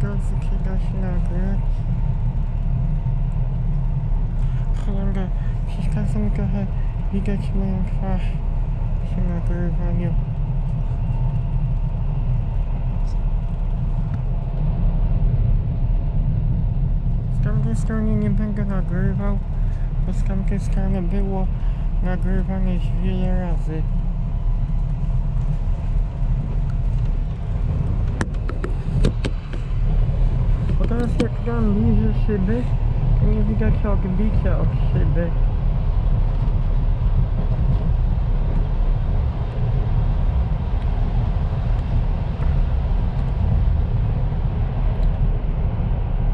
drodzy, czy da się nagrać? Cholera, przeszkadza mi trochę widać moją twarz przy nagrywaniu. Z tamtej strony nie będę nagrywał, bo z tamtej strony było nagrywane już wiele razy. Bo dam bliżej szyby, to nie widać odbicia od szyby.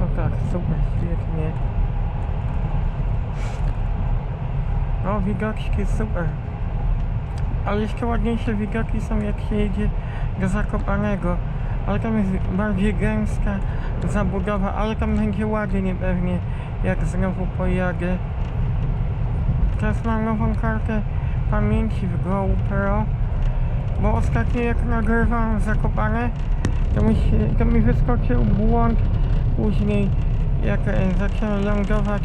O tak, super, świetnie. O, widoczki, super. Ale jeszcze ładniejsze widoki są jak się jedzie do Zakopanego. Ale tam jest bardziej gęsta zabudowa, ale tam będzie ładnie pewnie, jak znowu pojadę. Teraz mam nową kartę pamięci w GoPro, bo ostatnio jak nagrywałem Zakopane, to mi, się, to mi wyskoczył błąd później, jak e, zacząłem lądować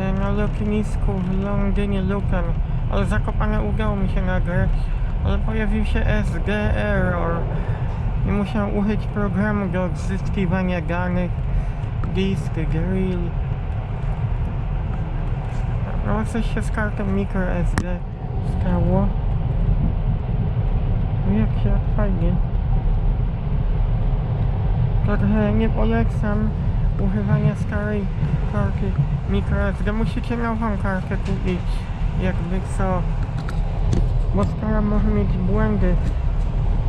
e, na lotnisku w Londynie Luton, ale Zakopane udało mi się nagrać, ale pojawił się SD error i musiałem użyć programu do odzyskiwania danych, disk, drill. No coś się z kartą microSD stało. Jak się, fajnie. Także nie polecam używania starej karty microSD. Musicie nową kartę kupić, jakby co. Bo stara może mieć błędy.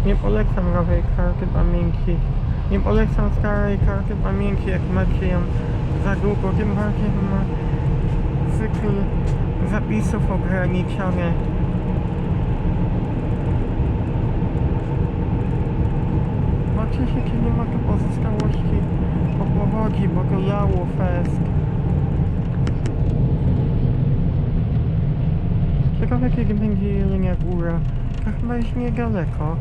Nie polecam nowej karty pamięci. Nie polecam starej karty pamięci, jak macie ją za długo. Tym bardziej, ma cykl zapisów ograniczony. Patrzcie się, nie ma tu pozostałości po powodzi, bo to lało fest. Ciekawe kiedy będzie Jelenia Góra. To chyba jest niedaleko.